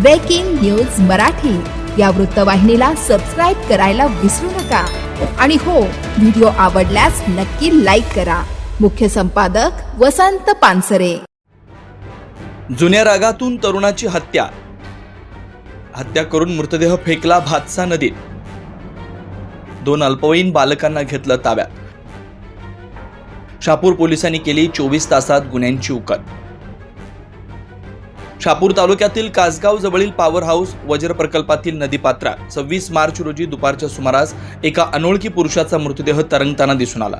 Breaking news Marathi या वृत्तवाहिनीला subscribe करायला विसरू नका. आणि हो व्हिडिओ आवडल्यास नक्की लाईक करा. मुख्य संपादक वसंत पानसरे. जुन्या रागातून तरुणाची हत्या. हत्या करून मृतदेह फेकला भातसा नदीत. दोन अल्पवयीन बालकांना घेतलं ताब्यात. शापूर पोलिसांनी केली चोवीस तासात गुन्ह्यांची उकल. शापूर तालुक्यातील कासगाव जवळील पॉवर हाऊस वज्र प्रकल्पातील नदीपात्रात सव्वीस मार्च रोजी दुपारच्या सुमारास एका अनोळखी पुरुषाचा मृतदेह तरंगताना दिसून आला.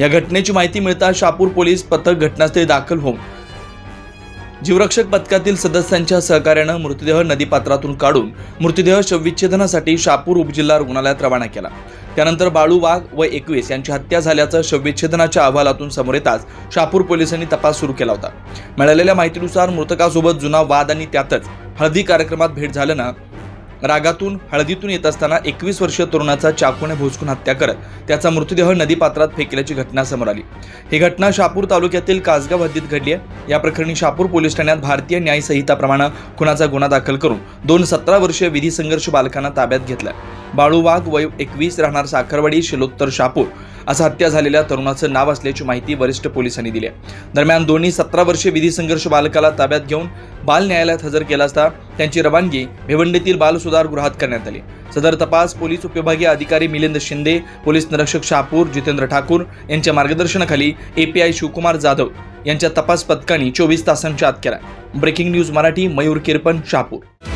या घटनेची माहिती मिळताच शापूर पोलीस पथक घटनास्थळी दाखल होऊन जीवरक्षक पथकातील सदस्यांच्या सहकार्यानं मृतदेह नदीपात्रातून काढून मृतदेह शवविच्छेदनासाठी शापूर उपजिल्हा रुग्णालयात रवाना केला. त्यानंतर बाळू वाघ व एकवीस यांची हत्या झाल्याचं शवविच्छेदनाच्या अहवालातून समोर येताच शापूर पोलिसांनी तपास सुरू केला होता. मिळालेल्या माहितीनुसार मृतकासोबत जुना वाद आणि त्यातच हळदी कार्यक्रमात भेट झाल्यानं रागातून हळदीतून येत असताना एकवीस वर्षीय तरुणाचा चाकूने भोसकून हत्या करत त्याचा मृतदेह नदीपात्रात फेकल्याची घटना समोर आली. ही घटना शापूर तालुक्यातील कासगाव हद्दीत घडली आहे. या प्रकरणी शापूर पोलीस ठाण्यात भारतीय न्याय संहिताप्रमाणे खुनाचा गुन्हा दाखल करून दोन सतरा वर्षीय विधी संघर्ष बालकांना ताब्यात घेतला बाळू वाघ वय एकवीस राहणार साखरवाडी शिलोत्तर शापूर. असं हत्या झालेल्या तरुणाचं नाव असल्याची माहिती वरिष्ठ पोलिसांनी दिली आहे. दरम्यान दोन्ही सतरा वर्षीय विधी संघर्ष बालकाला ताब्यात घेऊन बाल न्यायालयात हजर केला असता त्यांची रवानगी भिवंडीतील बालसुधार गृहात करण्यात आली. सदर तपास पोलीस उपविभागीय अधिकारी मिलिंद शिंदे पोलीस निरीक्षक शापूर जितेंद्र ठाकूर यांच्या मार्गदर्शनाखाली एपीआय शिवकुमार जाधव यांच्या तपास पथकाने चोवीस तासांच्या आत केला ब्रेकिंग न्यूज मराठी मयूर किरपन शापूर